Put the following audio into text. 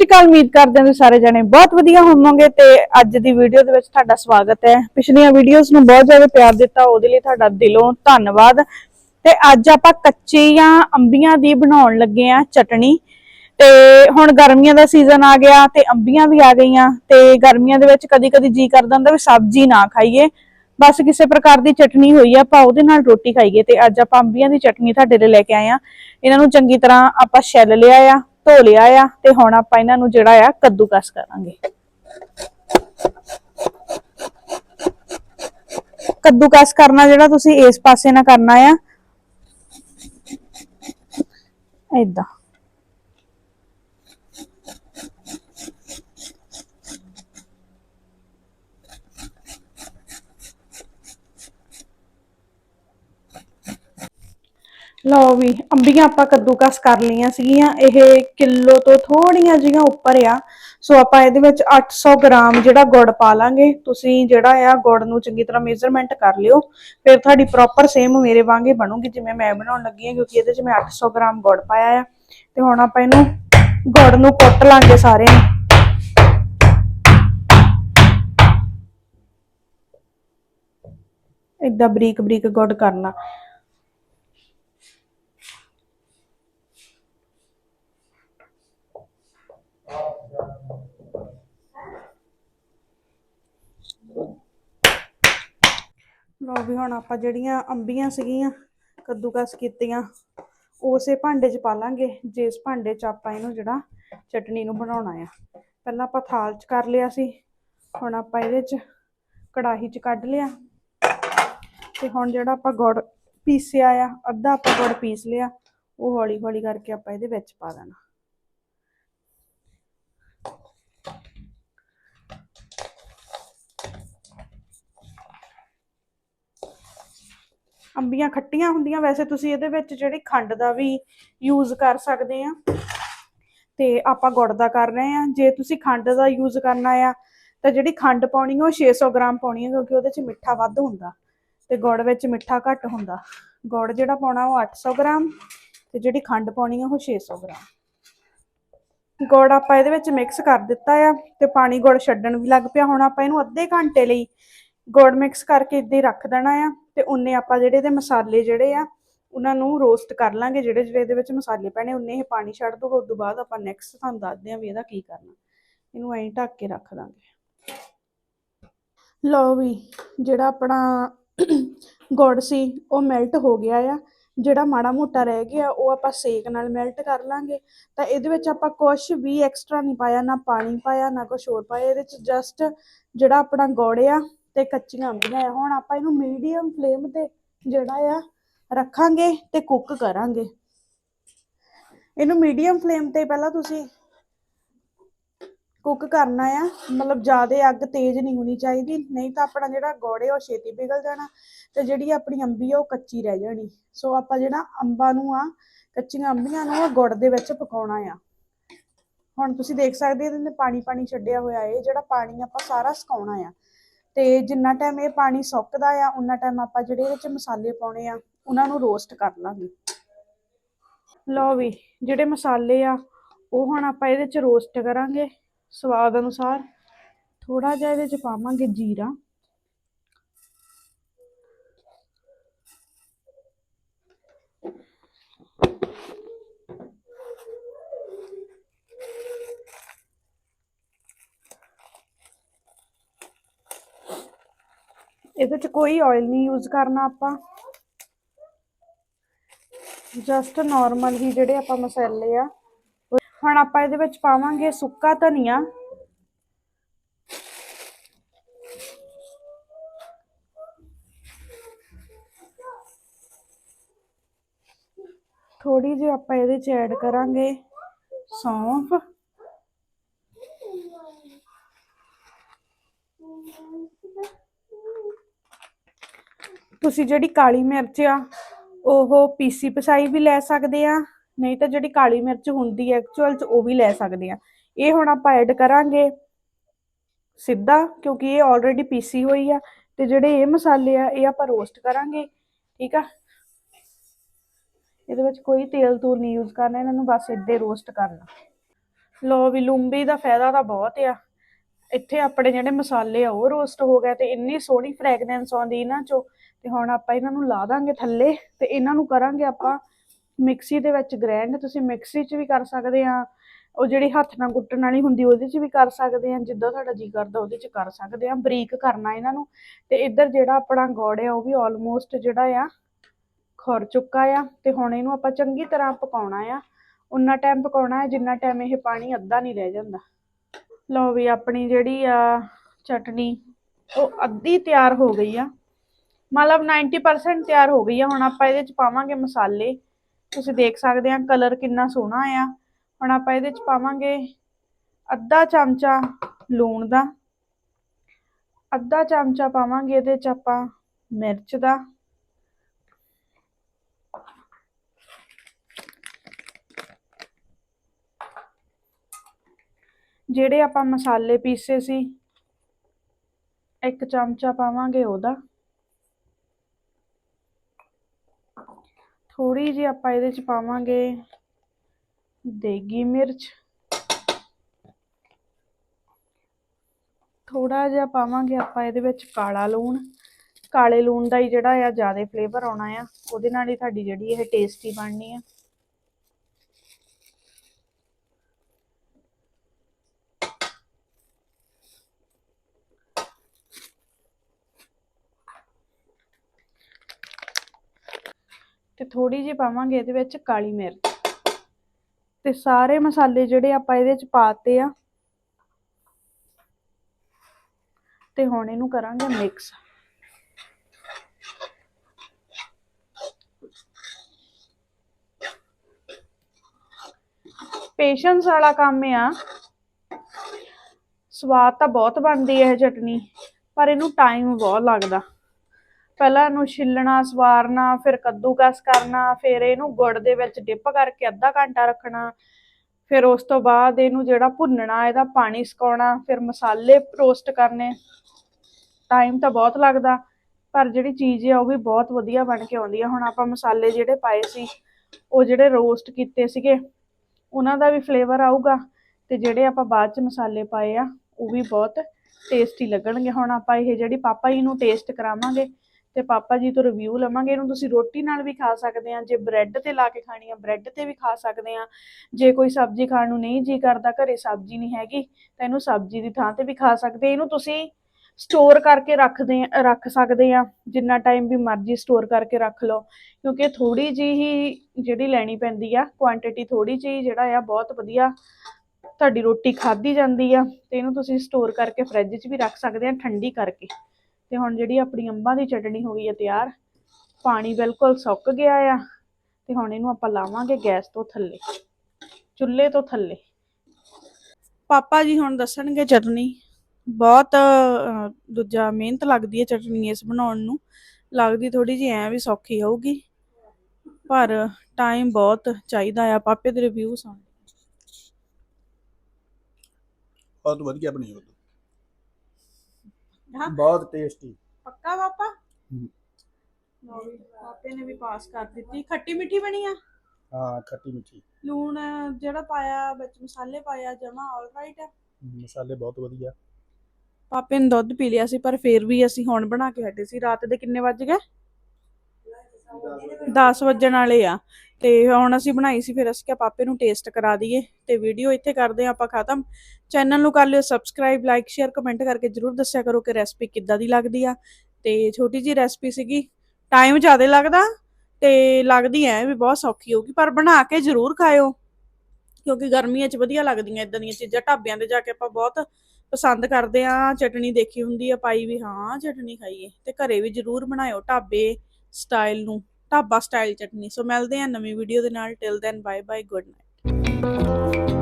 ਸਤਿ ਸ਼੍ਰੀ ਅਕਾਲ, ਉਮੀਦ ਕਰਦੇ ਹਾਂ ਸਾਰੇ ਜਣੇ ਬਹੁਤ ਵਧੀਆ ਹੋਵੋਗੇ ਤੇ ਅੱਜ ਦੀ ਵੀਡੀਓ ਦੇ ਵਿੱਚ ਤੁਹਾਡਾ ਸਵਾਗਤ ਹੈ। ਪਿਛਲੀਆਂ ਵੀਡੀਓਜ਼ ਨੂੰ ਬਹੁਤ ਜ਼ਿਆਦਾ ਪਿਆਰ ਦਿੱਤਾ, ਉਹਦੇ ਲਈ ਤੁਹਾਡਾ ਦਿਲੋਂ ਧੰਨਵਾਦ। ਤੇ ਅੱਜ ਆਪਾਂ ਕੱਚੀਆਂ ਅੰਬੀਆਂ ਦੀ ਬਣਾਉਣ ਲੱਗੇ ਆ ਚਟਣੀ। ਤੇ ਹੁਣ ਗਰਮੀਆਂ ਦਾ ਸੀਜ਼ਨ ਆ ਗਿਆ ਤੇ ਅੰਬੀਆਂ ਵੀ ਆ ਗਈਆਂ ਤੇ ਗਰਮੀਆਂ ਦੇ ਵਿੱਚ ਕਦੀ-ਕਦੀ ਜੀ ਕਰਦਾ ਹੁੰਦਾ ਵੀ ਸਬਜ਼ੀ ਨਾ ਖਾਈਏ। ਬਸ ਕਿਸੇ ਪ੍ਰਕਾਰ ਦੀ ਚਟਨੀ ਹੋਈ ਆ, ਆਪਾਂ ਉਹਦੇ ਨਾਲ ਰੋਟੀ ਖਾਈਏ ਤੇ ਅੱਜ ਆਪਾਂ ਅੰਬੀਆਂ ਦੀ ਚਟਨੀ ਤੁਹਾਡੇ ਲਈ ਲੈ ਕੇ ਆਏ ਆ ਇਹਨਾਂ ਨੂੰ ਚੰਗੀ ਤਰ੍ਹਾਂ ਆਪਾਂ ਛਿੱਲ ਲਿਆ ਆ। ਧੋ ਲਿਆ ਆ ਤੇ ਹੁਣ ਆਪਾਂ ਇਹਨਾਂ ਨੂੰ ਜਿਹੜਾ ਆ ਕੱਦੂਕਸ ਕਰਾਂਗੇ। ਕੱਦੂਕਸ ਕਰਨਾ ਜਿਹੜਾ ਤੁਸੀਂ ਇਸ ਪਾਸੇ ਨਾਲ ਕਰਨਾ ਆ। ਏਦਾਂ। ਲਓ ਵੀ, ਅੰਬੀਆਂ ਆਪਾਂ ਕੱਦੂਕਸ ਕਰ ਲਈਆਂ ਸੀਗੀਆਂ, ਇਹ ਕਿਲੋ ਤੋਂ ਥੋੜੀਆਂ ਜਿਹੀਆਂ ਉੱਪਰ ਆ। ਸੋ ਆਪਾਂ ਇਹਦੇ ਵਿੱਚ 800 ਗ੍ਰਾਮ ਜਿਹੜਾ ਗੁੜ ਪਾ ਲਾਂਗੇ। ਤੁਸੀਂ ਜਿਹੜਾ ਆ ਗੁੜ ਨੂੰ ਚੰਗੀ ਤਰ੍ਹਾਂ ਮੇਜ਼ਰਮੈਂਟ ਕਰ ਲਿਓ। ਫਿਰ ਤੁਹਾਡੀ ਪ੍ਰੋਪਰ ਸੇਮ ਮੇਰੇ ਵਾਂਗੇ ਬਣੂਗੀ ਜਿਵੇਂ ਮੈਂ ਬਣਾਉਣ ਲੱਗੀ ਹਾਂ, ਕਿਉਂਕਿ ਇਹਦੇ 'ਚ ਮੈਂ 800 ਗ੍ਰਾਮ ਗੁੜ ਪਾਇਆ ਆ। ਤੇ ਹੁਣ ਆਪਾਂ ਇਹਨੂੰ ਗੁੜ ਨੂੰ ਕੁੱਟ ਲਾਂਗੇ ਸਾਰੇ ਨੂੰ। ਏਦਾਂ ਬਰੀਕ ਬਰੀਕ ਗੁੜ ਕਰਨਾ। ਲਓ ਵੀ ਹੁਣ ਆਪਾਂ ਜਿਹੜੀਆਂ ਅੰਬੀਆਂ ਸੀਗੀਆਂ, ਕੱਦੂਕਸ ਕੀਤੀਆਂ, ਉਸੇ ਭਾਂਡੇ 'ਚ ਪਾ ਲਾਂਗੇ, ਜਿਸ ਭਾਂਡੇ 'ਚ ਆਪਾਂ ਇਹਨੂੰ ਜਿਹੜਾ ਚਟਨੀ ਨੂੰ ਬਣਾਉਣਾ ਆ। ਪਹਿਲਾਂ ਆਪਾਂ ਥਾਲ 'ਚ ਕਰ ਲਿਆ ਸੀ, ਹੁਣ ਆਪਾਂ ਇਹਦੇ 'ਚ ਕੜਾਹੀ 'ਚ ਕੱਢ ਲਿਆ। ਤੇ ਹੁਣ ਜਿਹੜਾ ਆਪਾਂ ਗੁੜ ਪੀਸਿਆ ਆ, ਅੱਧਾ ਆਪਾਂ ਗੁੜ ਪੀਸ ਲਿਆ, ਉਹ ਹੌਲੀ ਹੌਲੀ ਕਰਕੇ ਆਪਾਂ ਇਹਦੇ ਵਿੱਚ ਪਾ ਦੇਣਾ। ਅੰਬੀਆਂ ਖੱਟੀਆਂ ਹੁੰਦੀਆਂ, ਵੈਸੇ ਤੁਸੀਂ ਇਹਦੇ ਵਿੱਚ ਜਿਹੜੀ ਖੰਡ ਦਾ ਵੀ ਯੂਜ਼ ਕਰ ਸਕਦੇ ਆ। ਤੇ ਆਪਾਂ ਗੁੜ ਦਾ ਕਰ ਰਹੇ ਆ। ਜੇ ਤੁਸੀਂ ਖੰਡ ਦਾ ਯੂਜ਼ ਕਰਨਾ ਆ, ਤਾਂ ਜਿਹੜੀ ਖੰਡ ਪਾਉਣੀ ਆ, ਉਹ 600 ਗ੍ਰਾਮ ਪਾਉਣੀ ਆ, ਕਿਉਂਕਿ ਉਹਦੇ 'ਚ ਮਿੱਠਾ ਵੱਧ ਹੁੰਦਾ ਤੇ ਗੁੜ ਵਿੱਚ ਮਿੱਠਾ ਘੱਟ ਹੁੰਦਾ। ਗੁੜ ਜਿਹੜਾ ਪਾਉਣਾ, ਉਹ 800 ਗ੍ਰਾਮ ਤੇ ਜਿਹੜੀ ਖੰਡ ਪਾਉਣੀ ਆ, ਉਹ 600 ਗ੍ਰਾਮ। ਗੁੜ ਆਪਾਂ ਇਹਦੇ ਵਿੱਚ ਮਿਕਸ ਕਰ ਦਿੱਤਾ ਆ ਤੇ ਪਾਣੀ ਗੁੜ ਛੱਡਣ ਵੀ ਲੱਗ ਪਿਆ। ਹੁਣ ਆਪਾਂ ਇਹਨੂੰ ਅੱਧੇ ਘੰਟੇ ਲਈ ਗੁੜ ਮਿਕਸ ਕਰਕੇ ਇੱਦਾਂ ਹੀ ਰੱਖ ਦੇਣਾ ਆ ਤੇ ਉਨੇ ਆਪਾਂ ਜਿਹੜੇ ਇਹਦੇ ਮਸਾਲੇ ਜਿਹੜੇ ਆ, ਉਹਨਾਂ ਨੂੰ ਰੋਸਟ ਕਰ ਲਾਂਗੇ। ਜਿਹੜੇ ਜਿਹੜੇ ਇਹਦੇ ਵਿੱਚ ਮਸਾਲੇ ਪੈਣੇ, ਉਨੇ ਇਹ ਪਾਣੀ ਛੱਡ ਦੂਗਾ ਉਸ ਤੋਂ ਬਾਅਦ ਆਪਾਂ ਨੈਕਸਟ ਤੁਹਾਨੂੰ ਦੱਸਦੇ ਆਂ ਵੀ ਇਹਦਾ ਕੀ ਕਰਨਾ। ਇਹਨੂੰ ਐਂ ਢੱਕ ਕੇ ਰੱਖ ਦਾਂਗੇ ਲਓ ਵੀ, ਜਿਹੜਾ ਆਪਣਾ ਗੁੜ ਸੀ, ਉਹ ਮੈਲਟ ਹੋ ਗਿਆ ਆ। ਜਿਹੜਾ ਮਾੜਾ ਮੋਟਾ ਰਹਿ ਗਿਆ, ਉਹ ਆਪਾਂ ਸੇਕ ਨਾਲ ਮੈਲਟ ਕਰ ਲਾਂਗੇ। ਤਾਂ ਇਹਦੇ ਵਿੱਚ ਆਪਾਂ ਕੁਝ ਵੀ ਐਕਸਟਰਾ ਨਹੀਂ ਪਾਇਆ, ਨਾ ਪਾਣੀ ਪਾਇਆ, ਨਾ ਕੁਝ ਹੋਰ ਪਾਇਆ। ਇਹਦੇ ਵਿੱਚ ਜਸਟ ਜਿਹੜਾ ਆਪਣਾ ਗੁੜ ਆ ਤੇ ਕੱਚੀਆਂ ਅੰਬੀਆਂ ਆ। ਹੁਣ ਆਪਾਂ ਇਹਨੂੰ ਮੀਡੀਅਮ ਫਲੇਮ ਤੇ ਜਿਹੜਾ ਆ ਰੱਖਾਂਗੇ ਤੇ ਕੁੱਕ ਕਰਾਂਗੇ। ਇਹਨੂੰ ਮੀਡੀਅਮ ਫਲੇਮ ਤੇ ਪਹਿਲਾਂ ਤੁਸੀਂ ਕੁੱਕ ਕਰਨਾ ਆ। ਮਤਲਬ ਜ਼ਿਆਦਾ ਅੱਗ ਤੇਜ਼ ਨਹੀਂ ਹੋਣੀ ਚਾਹੀਦੀ। ਨਹੀਂ ਤਾਂ ਆਪਣਾ ਜਿਹੜਾ ਗੁੜ ਹੈ ਉਹ ਛੇਤੀ ਪਿਘਲ ਜਾਣਾ ਤੇ ਜਿਹੜੀ ਆਪਣੀ ਅੰਬੀ ਆ, ਉਹ ਕੱਚੀ ਰਹਿ ਜਾਣੀ। ਸੋ ਆਪਾਂ ਜਿਹੜਾ ਅੰਬਾਂ ਨੂੰ ਆ, ਕੱਚੀਆਂ ਅੰਬੀਆਂ ਨੂੰ ਆ, ਗੁੜ ਦੇ ਵਿੱਚ ਪਕਾਉਣਾ ਆ। ਹੁਣ ਤੁਸੀਂ ਦੇਖ ਸਕਦੇ ਹੋ, ਇਹਦੇ ਪਾਣੀ ਪਾਣੀ ਛੱਡਿਆ ਹੋਇਆ। ਹੈ ਜਿਹੜਾ ਪਾਣੀ ਆਪਾਂ ਸਾਰਾ ਸੁਕਾਉਣਾ ਆ। ਤੇ ਜਿੰਨਾ ਟਾਈਮ ਇਹ ਪਾਣੀ ਸੁੱਕਦਾ ਆ, ਉਨਾ ਟਾਈਮ ਆਪਾਂ ਜਿਹੜੇ ਇਹਦੇ ਵਿੱਚ ਮਸਾਲੇ ਪਾਉਣੇ ਆ ਉਹਨਾਂ ਨੂੰ ਰੋਸਟ ਕਰ ਲਾਂਗੇ। ਲਓ ਵੀ, ਜਿਹੜੇ ਮਸਾਲੇ ਆ, ਉਹ ਹੁਣ ਆਪਾਂ ਇਹਦੇ ਚ ਰੋਸਟ ਕਰਾਂਗੇ। ਸਵਾਦ ਅਨੁਸਾਰ ਥੋੜਾ ਜਿਹਾ ਇਹਦੇ ਚ ਪਾਵਾਂਗੇ ਜੀਰਾ। ਇਹਦੇ ਚ ਕੋਈ ਆਇਲ ਨਹੀਂ ਯੂਜ਼ ਕਰਨਾ ਆਪਾਂ। ਜਸਟ ਨਾਰਮਲ ਹੀ ਜਿਹੜੇ ਆਪਾਂ ਮਸਾਲੇ ਆ। ਹੁਣ ਆਪਾਂ ਇਹਦੇ ਵਿੱਚ ਪਾਵਾਂਗੇ ਸੁੱਕਾ ਧਨੀਆ। ਥੋੜੀ ਜਿਹੀ ਆਪਾਂ ਇਹਦੇ ਚ ਐਡ ਕਰਾਂਗੇ ਸੌਂਫ। ਤੁਸੀਂ ਜਿਹੜੀ ਕਾਲੀ ਮਿਰਚ ਆ, ਉਹ ਪੀਸੀ ਪਸਾਈ ਵੀ ਲੈ ਸਕਦੇ ਆ, ਨਹੀਂ ਤਾਂ ਜਿਹੜੀ ਕਾਲੀ ਮਿਰਚ ਹੁੰਦੀ ਹੈ ਐਕਚੁਅਲ ਚ ਉਹ ਵੀ ਲੈ ਸਕਦੇ ਆ। ਇਹ ਹੁਣ ਆਪਾਂ ਐਡ ਕਰਾਂਗੇ ਸਿੱਧਾ, ਕਿਉਂਕਿ ਇਹ ਆਲਰੇਡੀ ਪੀਸੀ ਹੋਈ ਆ ਤੇ ਜਿਹੜੇ ਇਹ ਮਸਾਲੇ ਆ, ਇਹ ਆਪਾਂ ਰੋਸਟ ਕਰਾਂਗੇ, ਠੀਕ ਆ? ਇਹਦੇ ਵਿੱਚ ਕੋਈ ਤੇਲ ਤੂਲ ਨਹੀਂ ਯੂਜ਼ ਕਰਨਾ, ਇਹਨਾਂ ਨੂੰ ਬਸ ਇੱਦਾਂ ਰੋਸਟ ਕਰਨਾ। ਲੋ ਵੀ ਲੂੰਬੀ ਦਾ ਫਾਇਦਾ ਤਾਂ ਬਹੁਤ ਆ। ਇੱਥੇ ਆਪਣੇ ਜਿਹੜੇ ਮਸਾਲੇ ਆ, ਉਹ ਰੋਸਟ ਹੋ ਗਏ ਤੇ ਇੰਨੀ ਸੋਹਣੀ ਫ੍ਰੈਗਨੈਂਸ ਆਉਂਦੀ ਇਹਨਾਂ ਚੋਂ ਤੇ ਹੁਣ ਆਪਾਂ ਇਹਨਾਂ ਨੂੰ ਲਾ ਦਾਂਗੇ ਥੱਲੇ ਤੇ ਇਹਨਾਂ ਨੂੰ ਕਰਾਂਗੇ ਆਪਾਂ ਮਿਕਸੀ ਦੇ ਵਿੱਚ ਗ੍ਰੈਂਡ ਤੁਸੀਂ ਮਿਕਸੀ 'ਚ ਵੀ ਕਰ ਸਕਦੇ ਆ। ਉਹ ਜਿਹੜੀ ਹੱਥ ਨਾਲ ਕੁੱਟਣ ਵਾਲੀ ਹੁੰਦੀ, ਉਹਦੇ 'ਚ ਵੀ ਕਰ ਸਕਦੇ ਆ। ਜਿੱਦਾਂ ਤੁਹਾਡਾ ਜੀ ਕਰਦਾ, ਉਹਦੇ 'ਚ ਕਰ ਸਕਦੇ ਆ। ਬਰੀਕ ਕਰਨਾ ਇਹਨਾਂ ਨੂੰ। ਤੇ ਇੱਧਰ ਜਿਹੜਾ ਆਪਣਾ ਗੁੜ ਆ, ਉਹ ਵੀ ਆਲਮੋਸਟ ਜਿਹੜਾ ਆ, ਖੁਰ ਚੁੱਕਾ ਆ। ਤੇ ਹੁਣ ਇਹਨੂੰ ਆਪਾਂ ਚੰਗੀ ਤਰ੍ਹਾਂ ਪਕਾਉਣਾ ਆ। ਉਨਾ ਟਾਈਮ ਪਕਾਉਣਾ ਹੈ, ਜਿੰਨਾ ਟਾਈਮ ਇਹ ਪਾਣੀ ਅੱਧਾ ਨਹੀਂ ਰਹਿ ਜਾਂਦਾ। ਲਓ ਵੀ ਆਪਣੀ ਜਿਹੜੀ ਆ ਚਟਨੀ, ਉਹ ਅੱਧੀ ਤਿਆਰ ਹੋ ਗਈ ਆ। ਮਤਲਬ 90% ਤਿਆਰ ਹੋ ਗਈ ਆ, ਹੁਣ ਆਪਾਂ ਇਹਦੇ ਚ ਪਾਵਾਂਗੇ ਮਸਾਲੇ। ਤੁਸੀਂ ਦੇਖ ਸਕਦੇ ਆ ਕਲਰ ਕਿੰਨਾ ਸੋਹਣਾ ਆ। ਹੁਣ ਆਪਾਂ ਇਹਦੇ ਚ ਪਾਵਾਂਗੇ ਅੱਧਾ ਚਮਚਾ ਲੂਣ ਦਾ। ਅੱਧਾ ਚਮਚਾ ਪਾਵਾਂਗੇ ਇਹਦੇ ਚ ਆਪਾਂ ਮਿਰਚ ਦਾ। ਜਿਹੜੇ ਆਪਾਂ ਮਸਾਲੇ ਪੀਸੇ ਸੀ, ਇੱਕ ਚਮਚਾ ਪਾਵਾਂਗੇ ਉਹਦਾ। ਥੋੜੀ ਜਿਹੀ ਆਪਾਂ ਇਹਦੇ ਚ ਪਾਵਾਂਗੇ ਦੇਗੀ ਮਿਰਚ। ਥੋੜਾ ਜਿਹਾ ਪਾਵਾਂਗੇ ਆਪਾਂ ਇਹਦੇ ਵਿੱਚ ਕਾਲਾ ਲੂਣ। ਕਾਲੇ ਲੂਣ ਦਾ ਹੀ ਜਿਹੜਾ ਆ, ਜ਼ਿਆਦਾ ਫਲੇਵਰ ਆਉਣਾ ਆ, ਉਹਦੇ ਨਾਲ ਹੀ ਤੁਹਾਡੀ ਜਿਹੜੀ ਇਹ ਟੇਸਟੀ ਬਣਨੀ ਆ। ਥੋੜੀ ਜਿਹੀ ਪਾਵਾਂਗੇ ਇਹਦੇ ਵਿੱਚ ਕਾਲੀ ਮਿਰਚ। ਤੇ ਸਾਰੇ ਮਸਾਲੇ ਜਿਹੜੇ ਆਪਾਂ ਇਹਦੇ ਵਿੱਚ ਪਾਤੇ ਆ, ਤੇ ਹੁਣ ਇਹਨੂੰ ਕਰਾਂਗੇ ਮਿਕਸ ਪੇਸ਼ੈਂਸ ਵਾਲਾ ਕੰਮ ਆ। ਸਵਾਦ ਤਾਂ ਬਹੁਤ ਬਣਦੀ ਹੈ ਇਹ ਚਟਨੀ, ਪਰ ਇਹਨੂੰ ਟਾਈਮ ਬਹੁਤ ਲੱਗਦਾ। ਪਹਿਲਾਂ ਇਹਨੂੰ ਛਿੱਲਣਾ, ਸਵਾਰਨਾ, ਫਿਰ ਕੱਦੂਕਸ ਕਰਨਾ, ਫਿਰ ਇਹਨੂੰ ਗੁੜ ਦੇ ਵਿੱਚ ਡਿਪ ਕਰਕੇ ਅੱਧਾ ਘੰਟਾ ਰੱਖਣਾ, ਫਿਰ ਉਸ ਤੋਂ ਬਾਅਦ ਇਹਨੂੰ ਜਿਹੜਾ ਭੁੰਨਣਾ, ਇਹਦਾ ਪਾਣੀ ਸੁਕਾਉਣਾ, ਫਿਰ ਮਸਾਲੇ ਰੋਸਟ ਕਰਨੇ। ਟਾਈਮ ਤਾਂ ਬਹੁਤ ਲੱਗਦਾ, ਪਰ ਜਿਹੜੀ ਚੀਜ਼ ਆ ਉਹ ਵੀ ਬਹੁਤ ਵਧੀਆ ਬਣ ਕੇ ਆਉਂਦੀ ਆ। ਹੁਣ ਆਪਾਂ ਮਸਾਲੇ ਜਿਹੜੇ ਪਾਏ ਸੀ, ਉਹ ਜਿਹੜੇ ਰੋਸਟ ਕੀਤੇ ਸੀਗੇ, ਉਹਨਾਂ ਦਾ ਵੀ ਫਲੇਵਰ ਆਊਗਾ ਤੇ ਜਿਹੜੇ ਆਪਾਂ ਬਾਅਦ ਚ ਮਸਾਲੇ ਪਾਏ ਆ, ਉਹ ਵੀ ਬਹੁਤ ਟੇਸਟੀ ਲੱਗਣਗੇ। ਹੁਣ ਆਪਾਂ ਇਹ ਜਿਹੜੀ ਪਾਪਾ ਜੀ ਨੂੰ ਟੇਸਟ ਕਰਾਵਾਂਗੇ ਤੇ ਪਾਪਾ ਜੀ ਤੋਂ ਰਿਵਿਊ ਲਵਾਂਗੇ, ਇਹਨੂੰ ਤੁਸੀਂ ਰੋਟੀ ਨਾਲ ਵੀ ਖਾ ਸਕਦੇ ਆ, ਜੇ ਬ੍ਰੈਡ ਤੇ ਲਾ ਕੇ ਖਾਣੀ ਆ ਬ੍ਰੈਡ ਤੇ ਵੀ ਖਾ ਸਕਦੇ ਆ। ਜੇ ਕੋਈ ਸਬਜ਼ੀ ਖਾਣ ਨੂੰ ਨਹੀਂ ਜੀ ਕਰਦਾ, ਘਰੇ ਸਬਜ਼ੀ ਨਹੀਂ ਹੈਗੀ, ਤਾਂ ਇਹਨੂੰ ਸਬਜ਼ੀ ਦੀ ਥਾਂ ਤੇ ਵੀ ਖਾ ਸਕਦੇ ਇਹਨੂੰ ਤੁਸੀਂ ਸਟੋਰ ਕਰਕੇ ਰੱਖਦੇ ਰੱਖ ਸਕਦੇ ਆ। ਜਿੰਨਾ ਟਾਈਮ ਵੀ ਮਰਜ਼ੀ ਸਟੋਰ ਕਰਕੇ ਰੱਖ ਲਓ, ਕਿਉਂਕਿ ਥੋੜੀ ਜੀ ਹੀ ਜਿਹੜੀ ਲੈਣੀ ਪੈਂਦੀ ਆ ਕੁਆਂਟੀਟੀ ਥੋੜੀ ਜਿਹੀ ਜਿਹੜਾ ਆ, ਬਹੁਤ ਵਧੀਆ ਤੁਹਾਡੀ ਰੋਟੀ ਖਾਧੀ ਜਾਂਦੀ ਆ, ਤੇ ਇਹਨੂੰ ਤੁਸੀਂ ਸਟੋਰ ਕਰਕੇ ਫ੍ਰਿਜ 'ਚ ਵੀ ਰੱਖ ਸਕਦੇ ਆ, ਠੰਡੀ ਕਰਕੇ। ਤੇ ਹੁਣ ਜਿਹੜੀ ਆਪਣੀ ਅੰਬਾਂ ਦੀ ਚਟਣੀ ਹੋ ਗਈ ਆ ਤਿਆਰ, ਪਾਣੀ ਬਿਲਕੁਲ ਸੁੱਕ ਗਿਆ ਆ, ਤੇ ਹੁਣ ਇਹਨੂੰ ਆਪਾਂ ਲਾਵਾਂਗੇ ਗੈਸ ਤੋਂ ਥੱਲੇ, ਚੁੱਲ੍ਹੇ ਤੋਂ ਥੱਲੇ। ਪਾਪਾ ਜੀ ਹੁਣ ਦੱਸਣਗੇ ਚਟਣੀ, ਬਹੁਤ ਦੂਜਾ ਮਿਹਨਤ ਲੱਗਦੀ ਹੈ ਚਟਨੀ ਇਸ ਬਣਾਉਣ ਨੂੰ, ਲੱਗਦੀ ਥੋੜੀ ਜਿਹੀ ਐ ਵੀ ਸੌਖੀ ਹੋਊਗੀ, ਪਰ ਟਾਈਮ ਬਹੁਤ ਚਾਹੀਦਾ ਆ, ਪਾਪੇ ਦੇ ਰਿਵਿਊ ਸੁਣ ਬਹੁਤ ਵਧੀਆ ਬਣੀ ਉਹ ਹਾਂ। ਬਹੁਤ ਟੇਸਟੀ ਪੱਕਾ ਪਾਪਾ? ਹਮ। ਲਓ ਵੀ, ਪਾਪੇ ਨੇ ਵੀ ਪਾਸ ਕਰ ਦਿੱਤੀ। ਖੱਟੀ ਮਿੱਠੀ ਬਣੀ ਆ? ਹਾਂ ਖੱਟੀ ਮਿੱਠੀ। ਲੂਣ ਜਿਹੜਾ ਪਾਇਆ ਵਿੱਚ ਮਸਾਲੇ ਪਾਇਆ ਜਮਾ ਆਲ ਰਾਈਟ ਆ? ਮਸਾਲੇ ਬਹੁਤ ਵਧੀਆ। ਪਾਪੇ ਨੇ ਦੁੱਧ ਪੀ ਲਿਆ ਸੀ ਪਰ ਫੇਰ ਵੀ ਅਸੀਂ ਹੁਣ ਬਣਾ ਕੇ ਹਟੇ ਸੀ। ਰਾਤ ਦੇ ਕਿੰਨੇ ਵੱਜ ਗਏ? 10 ਵਜਣ ਵਾਲੇ ਆ। ਤੇ ਹੁਣ ਅਸੀਂ ਬਣਾਈ ਸੀ, ਫਿਰ ਅਸੀਂ ਕਿਹਾ ਪਾਪੇ ਨੂੰ ਟੇਸਟ ਕਰਾ ਦਈਏ। ਤੇ ਵੀਡੀਓ ਇੱਥੇ ਕਰਦੇ ਹਾਂ ਆਪਾਂ ਖਤਮ। ਚੈਨਲ ਨੂੰ ਕਰ ਲਿਓ ਸਬਸਕ੍ਰਾਈਬ ਲਾਈਕ ਸ਼ੇਅਰ ਕਮੈਂਟ ਕਰਕੇ ਜਰੂਰ ਦੱਸਿਆ ਕਰੋ ਕਿ ਰੈਸਪੀ ਕਿੱਦਾਂ ਦੀ ਲੱਗਦੀ ਆ। ਤੇ ਛੋਟੀ ਜੀ ਰੈਸਪੀ ਸੀਗੀ। ਟਾਈਮ ਜ਼ਿਆਦਾ ਲੱਗਦਾ ਤੇ ਲੱਗਦੀ ਐ ਵੀ ਬਹੁਤ ਸੌਖੀ ਹੋਊਗੀ, ਪਰ ਬਣਾ ਕੇ ਜਰੂਰ ਖਾਇਓ। ਕਿਉਂਕਿ ਗਰਮੀਆਂ 'ਚ ਵਧੀਆ ਲੱਗਦੀਆਂ ਇਦਾਂ ਦੀਆਂ ਚੀਜ਼ਾਂ। ਢਾਬਿਆਂ ਤੇ ਜਾ ਕੇ ਆਪਾਂ ਬਹੁਤ ਪਸੰਦ ਕਰਦੇ ਆ ਚਟਣੀ ਦੇਖੀ ਹੁੰਦੀ ਆ ਪਾਈ ਵੀ, ਹਾਂ, ਚਟਣੀ ਖਾਈਏ। ਤੇ ਘਰੇ ਵੀ ਜਰੂਰ ਬਣਾਇਓ ਢਾਬੇ। ਸਟਾਈਲ ਨੂੰ, ਢਾਬਾ ਸਟਾਈਲ ਚਟਨੀ। ਸੋ ਮਿਲਦੇ ਆ ਨਵੀਂ ਵੀਡੀਓ ਦੇ ਨਾਲ। Till then bye bye good night